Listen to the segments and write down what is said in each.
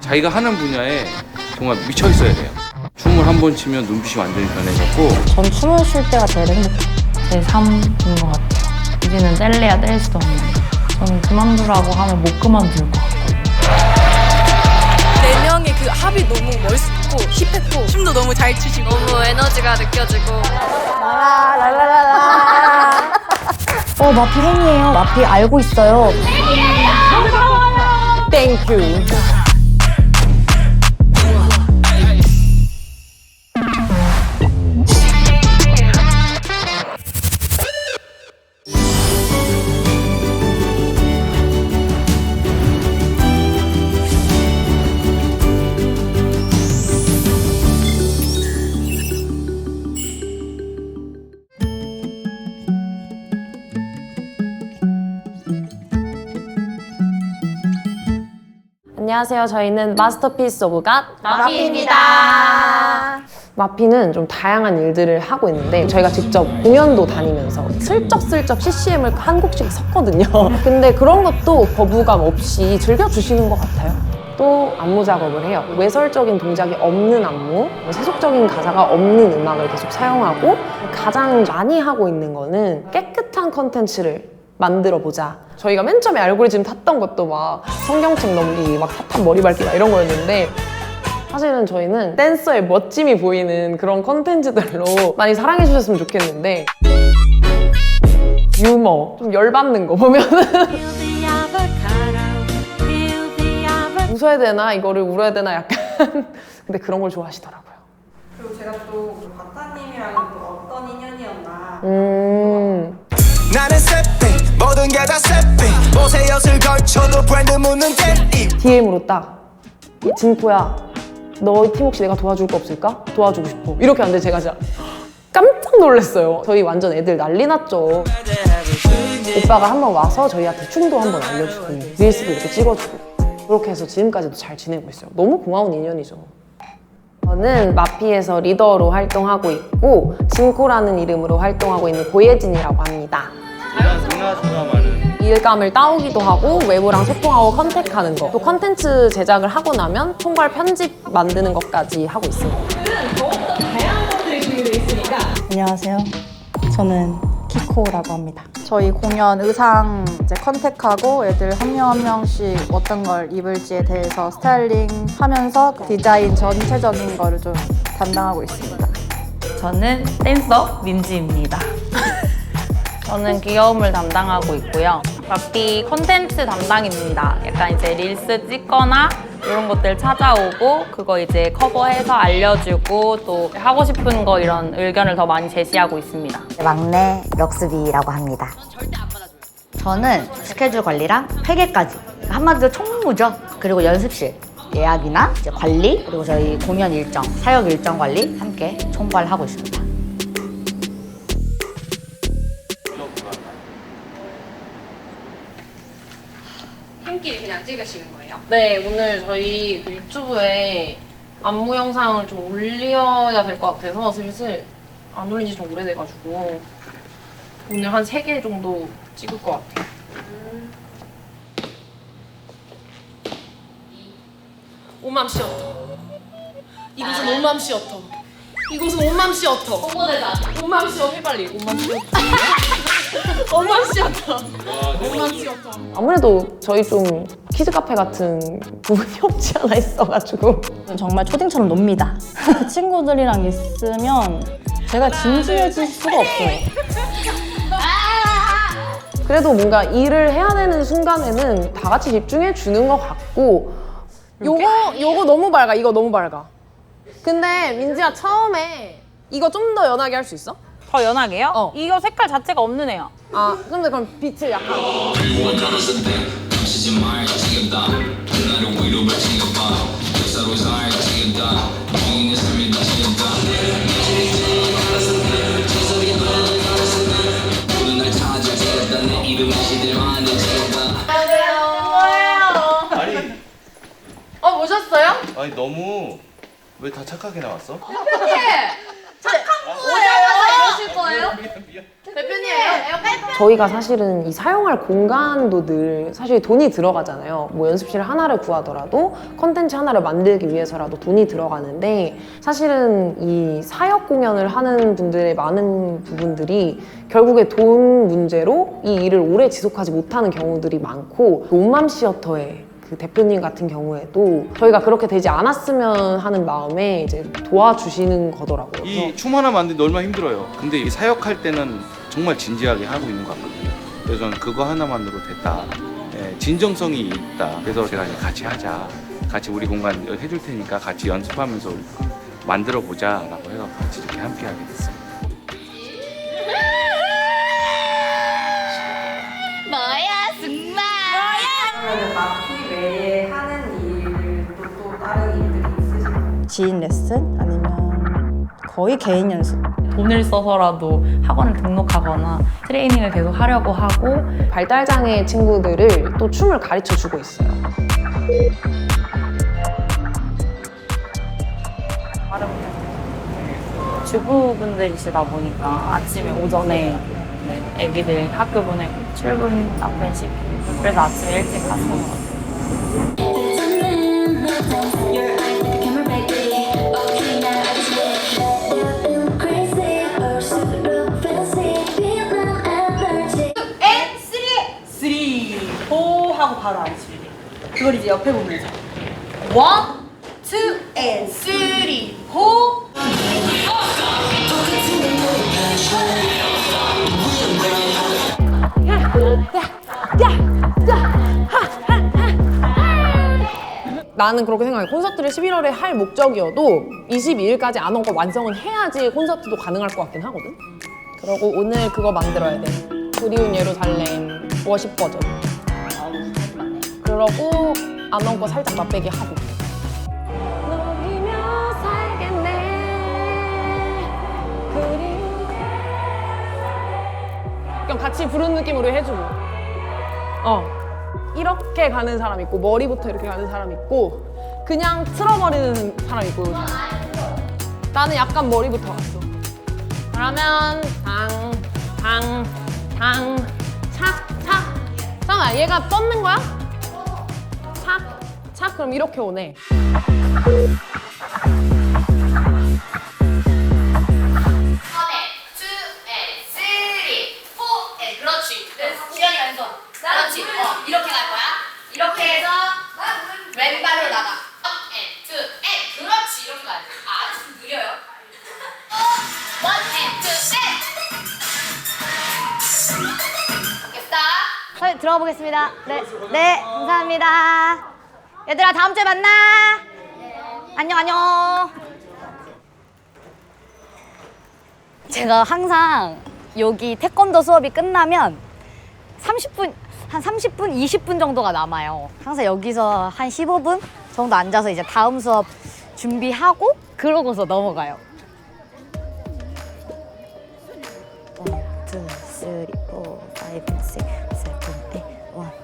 자기가 하는 분야에 정말 미쳐 있어야 돼요. 춤을 한 번 치면 눈빛이 완전히 변해졌고 전 춤을 출 때가 제일 행복해요. 제 3인 것 같아요. 이제는 뗄래야 뗄 수도 없는 거. 저는 그만두라고 하면 못 그만둘 것 같아요. 네 명의 그 합이 너무 멋있고 힙했고 춤도 너무 잘 추시고 너무 에너지가 느껴지고 어, 마피 팬이에요. 마피 알고 있어요. 땡큐. 안녕하세요. 저희는 마스터피스 오브 갓 마피입니다. 마피는 좀 다양한 일들을 하고 있는데 저희가 직접 공연도 다니면서 슬쩍슬쩍 CCM을 한 곡씩 섞거든요. 근데 그런 것도 거부감 없이 즐겨주시는 것 같아요. 또 안무 작업을 해요. 외설적인 동작이 없는 안무, 세속적인 가사가 없는 음악을 계속 사용하고 가장 많이 하고 있는 거는 깨끗한 컨텐츠를 만들어 보자. 저희가 맨 처음에 알고리즘 탔던 것도 막 성경책 넘기기, 막 사탕 머리 밟기 막 이런 거였는데 사실은 저희는 댄서의 멋짐이 보이는 그런 컨텐츠들로 많이 사랑해 주셨으면 좋겠는데 유머, 좀 열받는 거 보면은 웃어야 되나 이거를 울어야 되나 약간 근데 그런 걸 좋아하시더라고요. 그리고 제가 또그 박사님이랑 또 어떤 인연이었나 음, 나는 세핑 모든 게 다 세핑 옷에 엿을 걸쳐도 브랜드 묻는 깻잎 DM으로 딱. 진포야 너팀 혹시 내가 도와줄 거 없을까? 도와주고 싶어. 이렇게 하는데 제가 진짜 깜짝 놀랐어요. 저희 완전 애들 난리 났죠. 오빠가 한번 와서 저희한테 춤도 한번 알려주고 릴스도 이렇게 찍어주고. 그렇게 해서 지금까지도 잘 지내고 있어요. 너무 고마운 인연이죠. 저는 마피에서 리더로 활동하고 있고 진코라는 이름으로 활동하고 있는 고예진이라고 합니다 일감을 따오기도 하고 외부랑 소통하고 컨택하는 거. 또 컨텐츠 제작을 하고 나면 총괄 편집 만드는 것까지 하고 있습니다. 안녕하세요. 저는 키코라고 합니다. 저희 공연 의상 이제 컨택하고 애들 한 명 한 명씩 어떤 걸 입을지에 대해서 스타일링 하면서 디자인 전체적인 거를 좀 담당하고 있습니다. 저는 댄서 민지입니다. 저는 귀여움을 담당하고 있고요. 마피 콘텐츠 담당입니다. 약간 이제 릴스 찍거나 이런 것들 찾아오고 그거 이제 커버해서 알려주고 또 하고 싶은 거 이런 의견을 더 많이 제시하고 있습니다. 막내 럭스비라고 합니다. 저는 스케줄 관리랑 회계까지 한마디로 총무죠. 그리고 연습실 예약이나 이제 관리 그리고 저희 공연 일정, 사역 일정 관리 함께 총괄하고 있습니다. 네, 오늘 저희 그 유튜브에 안무 영상을 좀 올려야 될 것 같아서 슬슬 안 올린 지 좀 오래돼가지고 오늘 한세개 정도 찍을 것 같아요. 오맘시어터. 이곳은 오맘시어터. 이곳은 오맘시어터. 홍보대사. 오맘시어터. 해 빨리. 오맘시어터. 오맘시어터. 오맘시어터. 아무래도 저희 좀 키즈 카페 같은 부분이 없지 않아 있어가지고 정말 초딩처럼 놉니다. 친구들이랑 있으면 제가 진지해질 수가 없어요. 그래도 뭔가 일을 해야 되는 순간에는 다 같이 집중해 주는 것 같고 요거 요거 너무 밝아 이거 너무 밝아 근데 민지야 처음에 이거 좀 더 연하게 할 수 있어? 더 연하게요? 어. 이거 색깔 자체가 없는 애야. 아 근데 그럼 빛을 약간 아니 어, 보셨어요? 아니 너무 왜 다 착하게 나왔어? 이러실 거예요? 미안 저희가 사실은 이 사용할 공간도 늘 사실 돈이 들어가잖아요. 뭐 연습실 하나를 구하더라도 컨텐츠 하나를 만들기 위해서라도 돈이 들어가는데 사실은 이 사역 공연을 하는 분들의 많은 부분들이 결국에 돈 문제로 이 일을 오래 지속하지 못하는 경우들이 많고 롬맘 시어터의 그 대표님 같은 경우에도 저희가 그렇게 되지 않았으면 하는 마음에 이제 도와주시는 거더라고요. 이 춤 하나 만드는데 얼마나 힘들어요. 근데 이 사역할 때는 정말 진지하게 하고 있는 것 같거든요. 그래서 저는 그거 하나만으로 됐다. 예, 진정성이 있다. 그래서 제가 이제 같이 하자. 같이 우리 공간 해줄 테니까 같이 연습하면서 만들어 보자라고 해서 같이 이렇게 함께 하게 됐습니다. 그러면 마피 외에 하는 일도 또 다른 일들이 있으신가요? 지인 레슨 아니면 거의 개인 연습. 돈을 써서라도 학원을 등록하거나 트레이닝을 계속 하려고 하고 발달장애 친구들을 또 춤을 가르쳐 주고 있어요. 주부분들이시다 보니까 아침에 오전에 네, 애기들 학교 보내고 출근 남편 시키고 그래서 아침에 일찍 가시는 것 같아요. 하고 바로 앉으면 돼. 그걸 이제 옆에 보면서 원, 투, 앤, 쓰리, 포. 야, 야, 야, 야. 나는 그렇게 생각해. 콘서트를 11월에 할 목적이어도 22일까지 안원거 완성은 해야지 콘서트도 가능할 것 같긴 하거든. 그러고 오늘 그거 만들어야 돼. 그리운 예루살렘 워십 버전. 그러고 안원거 살짝 맛배기 하고. 살겠네. 그리운 그냥 같이 부르는 느낌으로 해주고. 어. 이렇게 가는 사람 있고 머리부터 이렇게 가는 사람 있고 그냥 틀어버리는 사람 있고. 나는 약간 머리부터 갔어. 그러면 당 당 당 착 착. 잠깐만 얘가 뻗는 거야? 착, 착. 그럼 이렇게 오네 해서 왼발로 나가. 아, 들어가 보겠습니다. 네, 네, 감사합니다. 얘들아, 다음 주에 만나. 안녕, 안녕. 제가 항상 여기 태권도 수업이 끝나면 30분, 한 30분, 20분 정도가 남아요. 항상 여기서 한 15분 정도 앉아서 이제 다음 수업 준비하고 그러고서 넘어가요. 1, 2, 3, 4, 5, 6, 7, 8, 1.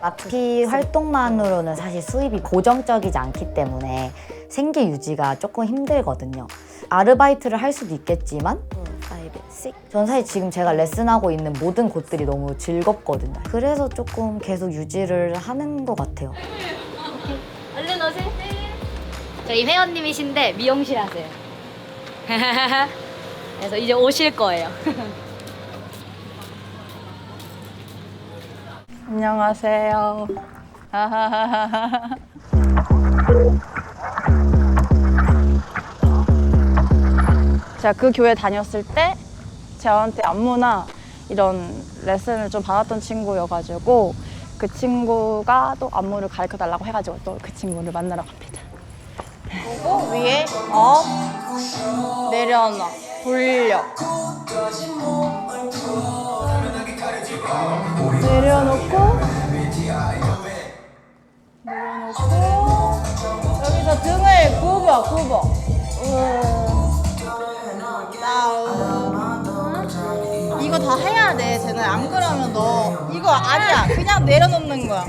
마피 활동만으로는 사실 수입이 고정적이지 않기 때문에 생계 유지가 조금 힘들거든요. 아르바이트를 할 수도 있겠지만 5, 6. 전 사실 지금 제가 레슨하고 있는 모든 곳들이 너무 즐겁거든요. 그래서 조금 계속 유지를 하는 것 같아요. 얼른 오세요. 저희 회원님이신데 미용실 하세요. 그래서 이제 오실 거예요. 안녕하세요. 제가 그 교회 다녔을 때 저한테 안무나 이런 레슨을 좀 받았던 친구여가지고 그 친구가 또 안무를 가르쳐 달라고 해가지고 또 그 친구를 만나러 갑니다. 그리고 위에 업, 내려놔, 돌려. 내려놓고 내려놓고 여기서 등을 굽어 굽어 음. 다 해야 돼 쟤는. 안 그러면 너 이거 아니야. 그냥 내려놓는 거야.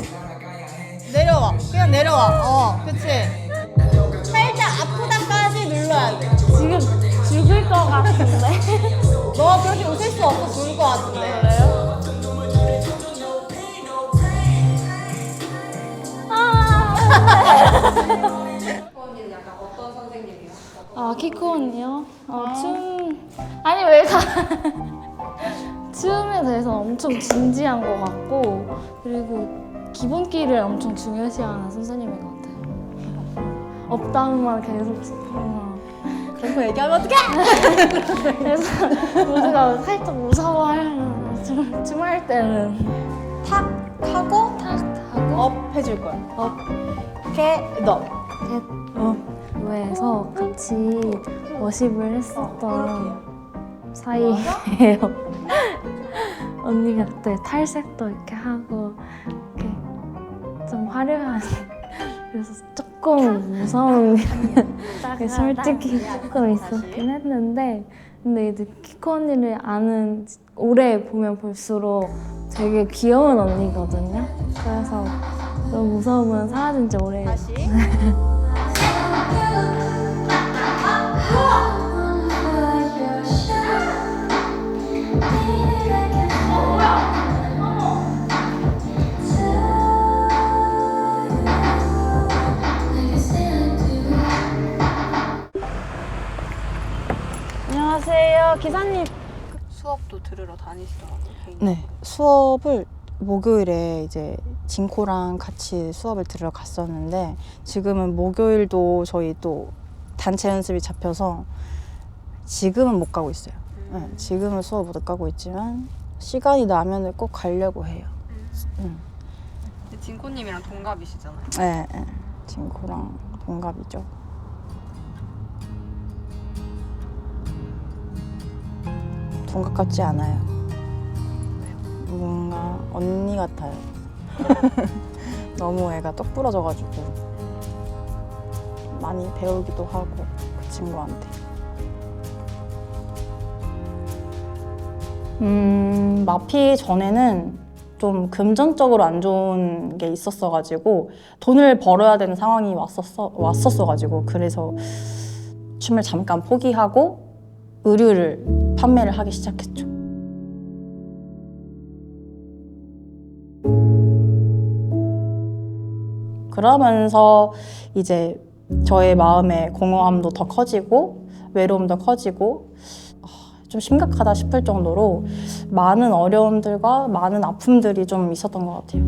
내려와. 그냥 내려와. 어 그치? 살짝 아프다까지 눌러야 돼. 지금 죽을 것 같은데? 너 그렇게 웃을 수수 없어 좋을 것 같은데. 언니는 약간 어떤 선생님이요? 아 키코 언니요? 어, 춤. 아니 왜 다 춤에 대해서 엄청 진지한 것 같고 그리고 기본기를 엄청 중요시하는 선생님인 것 같아요. 업다운만 계속 하면 그런 거 얘기하면 어떡해? 그래서 모두가 살짝 무서워하는 춤할 때는 탁 하고 탁 하고 업 해줄 거야. 업, 개, 너. 교회에서 같이 워십을 했었던 사이예요. 언니가 그때 탈색도 이렇게 하고 이렇게 좀 화려한 그래서 조금 무서운 게 솔직히 조금 있었긴 했는데 근데 이제 키코 언니를 아는 오래 보면 볼수록 되게 귀여운 언니거든요. 그래서 그런 무서움은 사라진 지. 안녕하세요, 다니시더라고요. 개인. 네, 수업을 목요일에 이제 진코랑 같이 수업을 들으러 갔었는데 지금은 목요일도 저희 또 단체 연습이 잡혀서 지금은 못 가고 있어요. 네, 지금은 수업 못 가고 있지만 시간이 나면은 꼭 가려고 해요. 음. 근데 진코님이랑 동갑이시잖아요. 네, 네, 진코랑 동갑이죠. 동갑 같지 않아요. 뭔가 언니 같아요. 너무 애가 똑 부러져가지고 많이 배우기도 하고 그 친구한테. 음, 마피 전에는 좀 금전적으로 안 좋은 게 있었어가지고 돈을 벌어야 되는 상황이 왔었어 왔었어가지고 그래서 춤을 잠깐 포기하고 의류를 판매를 하기 시작했죠. 그러면서 이제 저의 마음의 공허함도 더 커지고 외로움도 커지고 아, 좀 심각하다 싶을 정도로 많은 어려움들과 많은 아픔들이 좀 있었던 것 같아요.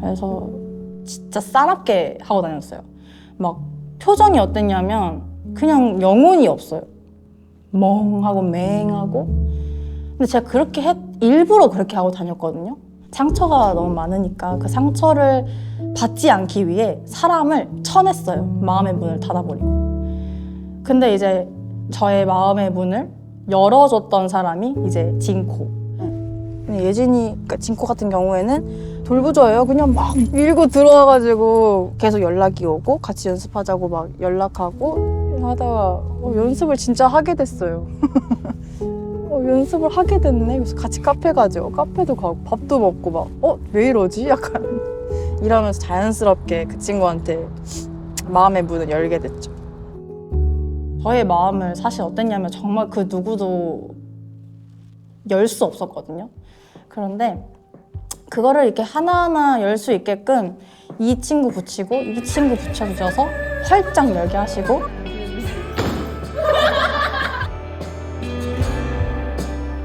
그래서 진짜 싸납게 하고 다녔어요. 막 표정이 어땠냐면 그냥 영혼이 없어요. 멍하고 맹하고. 근데 제가 그렇게 했, 일부러 그렇게 하고 다녔거든요. 상처가 너무 많으니까 그 상처를 받지 않기 위해 사람을 쳐냈어요. 마음의 문을 닫아버리고. 근데 이제 저의 마음의 문을 열어줬던 사람이 이제 진코. 예진이, 그러니까 진코 같은 경우에는 돌부져예요. 그냥 막 밀고 들어와가지고 계속 연락이 오고 같이 연습하자고 막 연락하고 하다가 어, 연습을 진짜 하게 됐어요. 어, 연습을 하게 됐네. 그래서 같이 카페 가죠. 카페도 가고 밥도 먹고 막 어? 왜 이러지? 약간 이러면서 자연스럽게 그 친구한테 마음의 문을 열게 됐죠. 저의 마음을 사실 어땠냐면 정말 그 누구도 열 수 없었거든요. 그런데 그거를 이렇게 하나하나 열 수 있게끔 이 친구 붙이고 이 친구 붙여주셔서 활짝 열게 하시고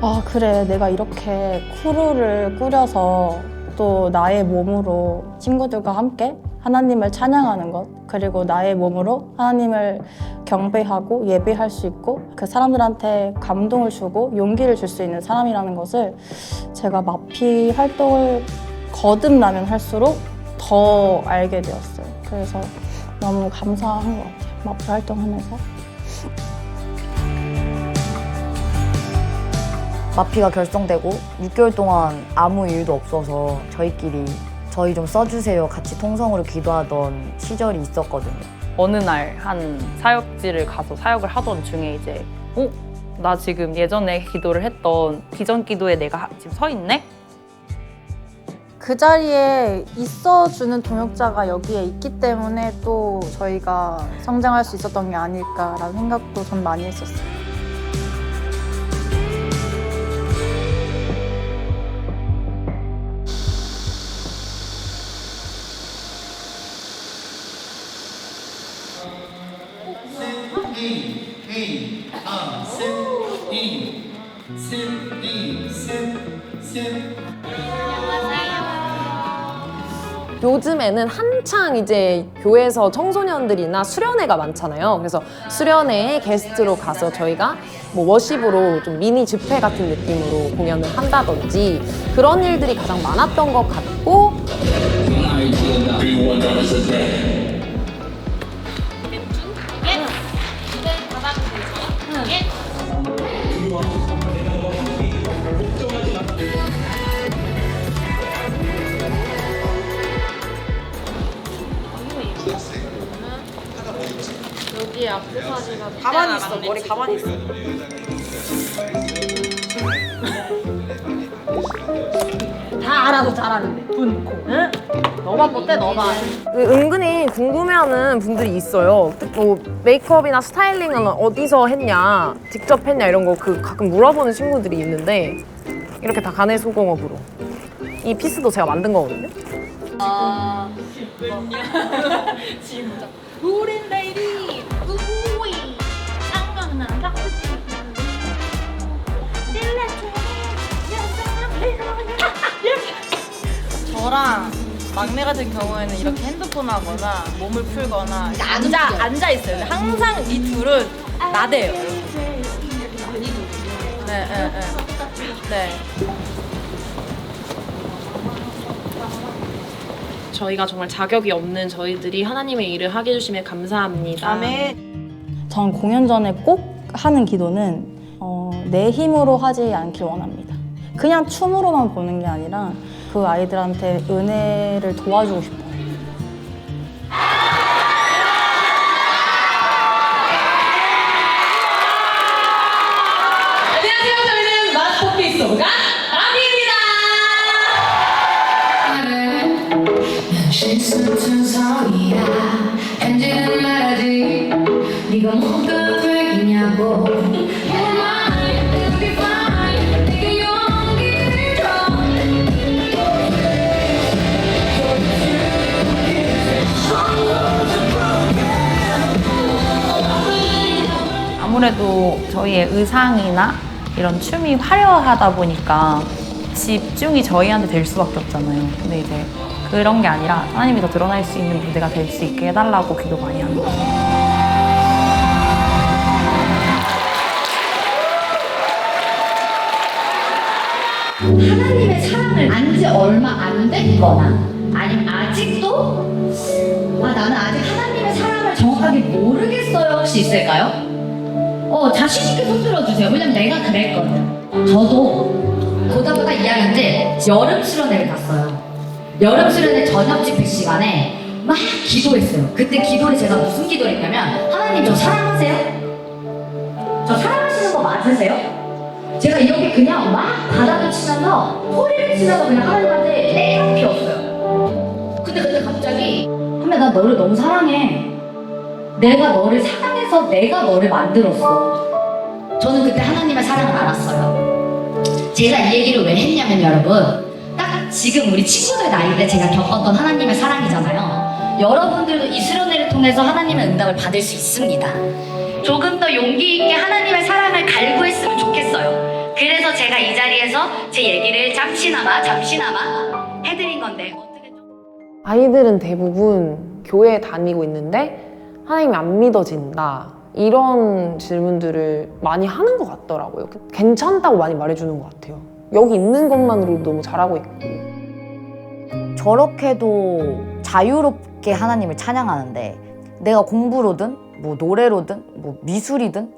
아 그래 내가 이렇게 크루를 꾸려서 또 나의 몸으로 친구들과 함께 하나님을 찬양하는 것 그리고 나의 몸으로 하나님을 경배하고 예배할 수 있고 그 사람들한테 감동을 주고 용기를 줄 수 있는 사람이라는 것을 제가 마피 활동을 거듭나면 할수록 더 알게 되었어요. 그래서 너무 감사한 것 같아요. 마피 활동하면서. 마피가 결성되고 6개월 동안 아무 일도 없어서 저희끼리 저희 좀 써주세요 같이 통성으로 기도하던 시절이 있었거든요. 어느 날 한 사역지를 가서 사역을 하던 중에 이제 어? 나 지금 예전에 기도를 했던 비전 기도에 내가 하- 지금 서 있네? 그 자리에 있어주는 동역자가 여기에 있기 때문에 또 저희가 성장할 수 있었던 게 아닐까라는 생각도 전 많이 했었어요. 요즘에는 한창 이제 교회에서 청소년들이나 수련회가 많잖아요. 그래서 수련회에 게스트로 가서 저희가 뭐 워십으로 좀 미니 집회 같은 느낌으로 공연을 한다든지 그런 일들이 가장 많았던 것 같고 가만히 있어. 머리 가만히 있어. 다 알아도 잘하는데. 분코. 응? 너만 못해, 너만. 그 은근히 궁금해하는 분들이 있어요. 특- 뭐 메이크업이나 스타일링은 어디서 했냐, 직접 했냐 이런 거 그 가끔 물어보는 친구들이 있는데 이렇게 다 가내 소공업으로. 이 피스도 제가 만든 거거든요. 우린 레이디 저랑 막내 같은 경우에는 이렇게 핸드폰 하거나 몸을 풀거나 앉아 앉아 있어요. 근데 항상 이 둘은 나대요. 네, 네, 네. 네. 저희가 정말 자격이 없는 저희들이 하나님의 일을 하게 해주시면 감사합니다. 전 공연 전에 꼭 하는 기도는 어, 내 힘으로 하지 않길 원합니다. 그냥 춤으로만 보는 게 아니라 그 아이들한테 은혜를 도와주고 싶어요. 아무래도 저희의 의상이나 이런 춤이 화려하다 보니까 집중이 저희한테 될 수밖에 없잖아요. 근데 이제 그런 게 아니라 하나님이 더 드러날 수 있는 무대가 될 수 있게 해달라고 기도 많이 합니다. 하나님의 사랑을 안지 얼마 안 됐거나 아니면 아직도 아 나는 아직 하나님의 사랑을 정확하게 모르겠어요 혹시 있을까요? 어 자신 있게 손 들어주세요 왜냐면 내가 그랬거든 저도 고등학교 2학년 때 여름 수련회를 갔어요 여름 수련회 저녁 집회 시간에 막 기도했어요 그때 기도를 제가 무슨 기도를 했냐면 하나님 저 사랑하세요? 저 사랑하시는 거 맞으세요? 제가 이렇게 그냥 막 바닥을 치면서 소리를 치면서 그냥 하나님한테 땡 피웠어요. 근데 그때 갑자기 하면 나 너를 너무 사랑해. 내가 너를 사랑해서 내가 너를 만들었어. 저는 그때 하나님의 사랑을 알았어요. 제가 이 얘기를 왜 했냐면 여러분 딱 지금 우리 친구들 나이 때 제가 겪었던 하나님의 사랑이잖아요. 여러분들도 이 수련회를 통해서 하나님의 응답을 받을 수 있습니다. 조금 더 용기 있게 하나님의 사랑을 갈구했으면 좋겠어요. 그래서 제가 이 자리에서 제 얘기를 잠시나마 잠시나마 해드린 건데 어떻게 좀 아이들은 대부분 교회에 다니고 있는데 하나님이 안 믿어진다. 이런 질문들을 많이 하는 것 같더라고요. 괜찮다고 많이 말해주는 것 같아요. 여기 있는 것만으로도 너무 잘하고 있고. 저렇게도 자유롭게 하나님을 찬양하는데 내가 공부로든 뭐 노래로든 뭐 미술이든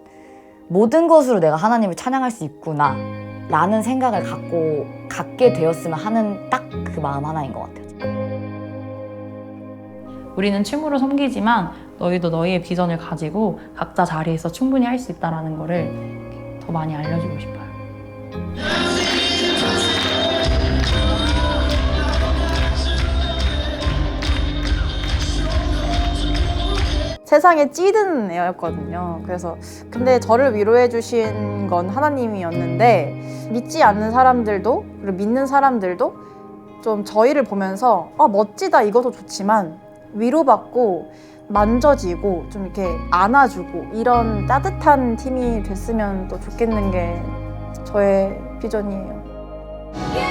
모든 것으로 내가 하나님을 찬양할 수 있구나 라는 생각을 갖고 갖게 되었으면 하는 딱 그 마음 하나인 것 같아요. 우리는 춤으로 섬기지만 너희도 너희의 비전을 가지고 각자 자리에서 충분히 할 수 있다라는 거를 더 많이 알려주고 싶어요. 세상에 찌든 애였거든요. 그래서 근데 저를 위로해 주신 건 하나님이었는데 믿지 않는 사람들도 그리고 믿는 사람들도 좀 저희를 보면서 아 멋지다 이것도 좋지만 위로받고 만져지고 좀 이렇게 안아주고 이런 따뜻한 팀이 됐으면 또 좋겠는 게 저의 비전이에요.